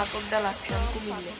ফাঁকরটা লাগছে কুমিল্লে।